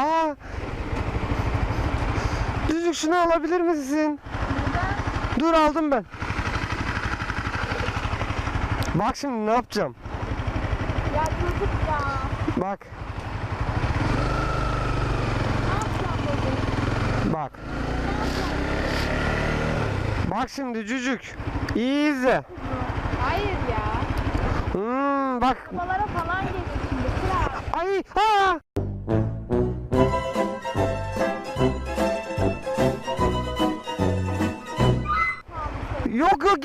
Aa! Cücük şunu alabilir misin? Dur aldım ben. Bak şimdi ne yapacağım. Ya çocuk ya. Bak. Bak. Bak şimdi cücük. İyi izle. Hayır ya. Hmm, bak. Babalara falan gelir şimdi. Ay! Ha!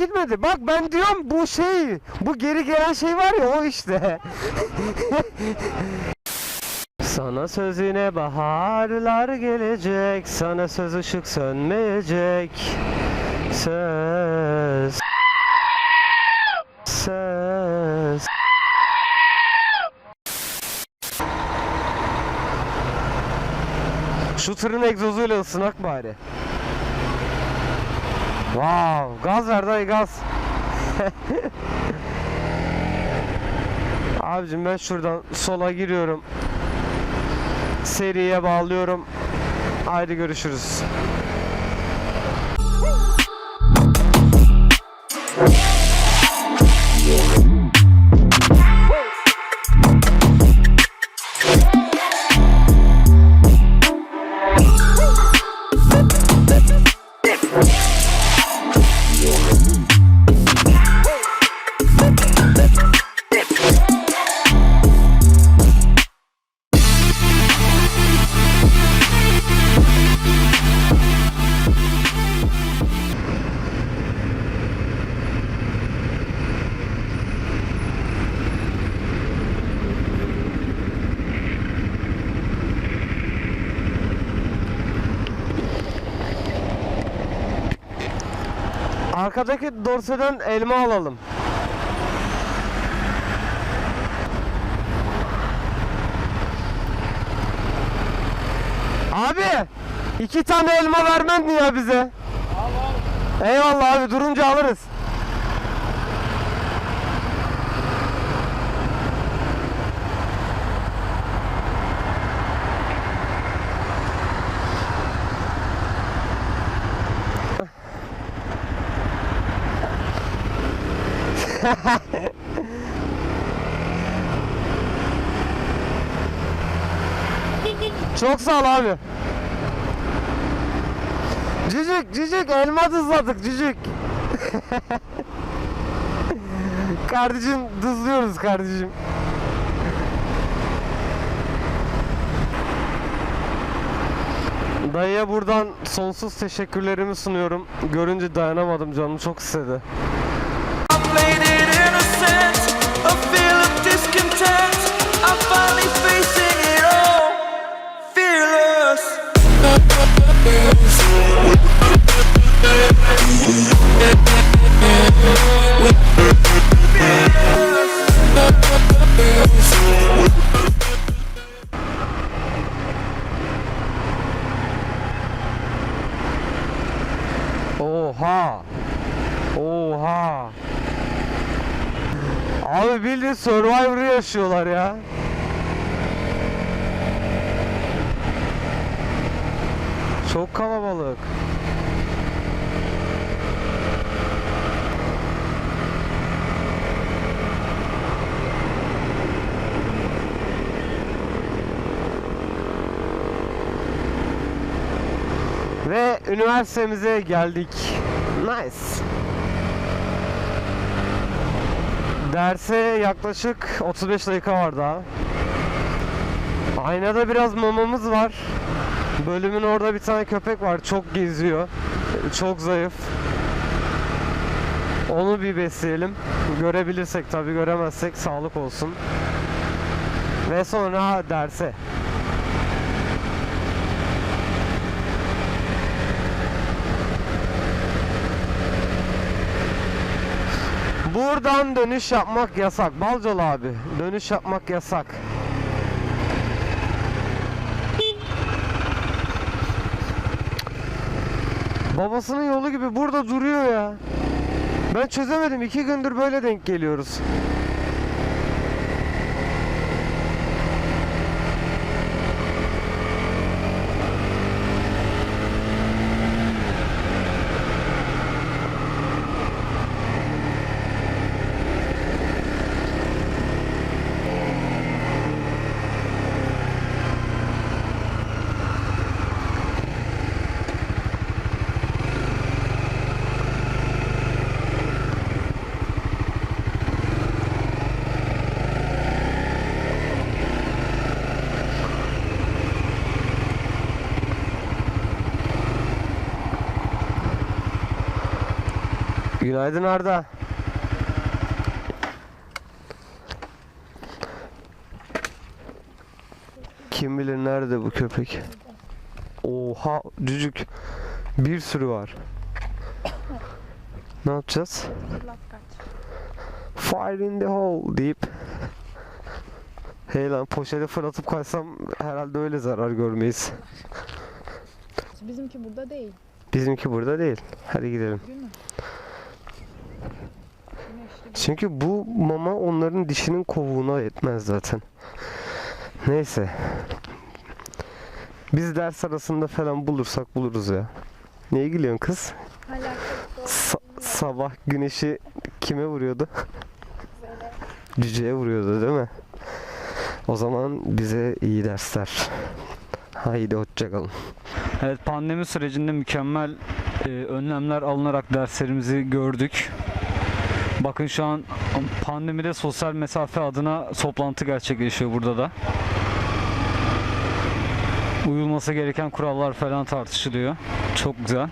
Gitmedi. Bak ben diyorum bu şey, bu geri gelen şey var ya o işte. Sana söz yine baharlar gelecek, sana söz ışık sönmeyecek. Söz. Söz. Şu tırın egzozuyla ısınak bari. Wow, gaz ver dayı gaz. Abicim ben şuradan sola giriyorum. Seriye bağlıyorum. Haydi görüşürüz. Arkadaki dorseden elma alalım. Abi iki tane elma vermem mi ya bize? Eyvallah abi durunca alırız. Çok sağ ol abi. Cücük cücük elma dızladık cücük. kardeşim dızlıyoruz kardeşim. Dayıya buradan sonsuz teşekkürlerimi sunuyorum. Görünce dayanamadım canım çok istedi. violated innocence Abi bildiğin Survivor'ı yaşıyorlar ya. Çok kalabalık. Ve üniversitemize geldik. Nice. Derse yaklaşık 35 dakika var daha. Aynada biraz mamamız var. Bölümün orada bir tane köpek var. Çok geziyor. Çok zayıf. Onu bir besleyelim. Görebilirsek tabi göremezsek sağlık olsun. Ve sonra derse. Buradan dönüş yapmak yasak. Balcalı abi. Dönüş yapmak yasak. Babasının yolu gibi burada duruyor ya. Ben çözemedim. iki gündür böyle denk geliyoruz. Günaydın Arda. Kim bilir nerede bu köpek? Oha cücük. Bir sürü var. Ne yapacağız? Fire in the hole deyip Hey lan poşete fırlatıp kaçsam herhalde öyle zarar görmeyiz. Bizimki burada değil. Bizimki burada değil. Hadi gidelim. Değil mi? Çünkü bu mama onların dişinin kovuğuna yetmez zaten. Neyse. Biz ders arasında falan bulursak buluruz ya. Neye gülüyorsun kız? Sa- sabah güneşi kime vuruyordu? Cüceye vuruyordu değil mi? O zaman bize iyi dersler. Haydi hoşçakalın. Evet pandemi sürecinde mükemmel e, önlemler alınarak derslerimizi gördük. Bakın şu an pandemide sosyal mesafe adına toplantı gerçekleşiyor burada da. Uyulması gereken kurallar falan tartışılıyor. Çok güzel.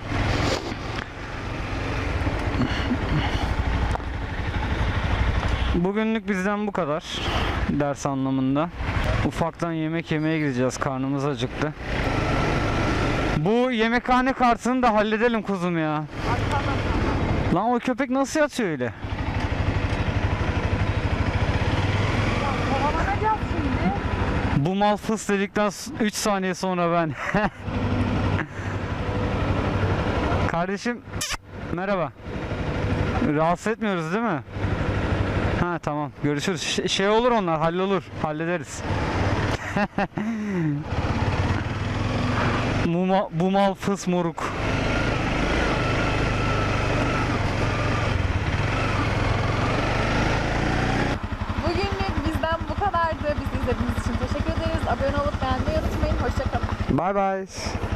Bugünlük bizden bu kadar ders anlamında. Ufaktan yemek yemeye gideceğiz. Karnımız acıktı. Bu yemekhane kartını da halledelim kuzum ya. Lan o köpek nasıl yatıyor öyle? Kovalanacağız şimdi. Bu mal fıs dedikten 3 saniye sonra ben. Kardeşim merhaba. Rahatsız etmiyoruz değil mi? Ha tamam görüşürüz. Ş- şey olur onlar hallolur. Hallederiz. bu, ma- bu mal fıs moruk. Bye-byes.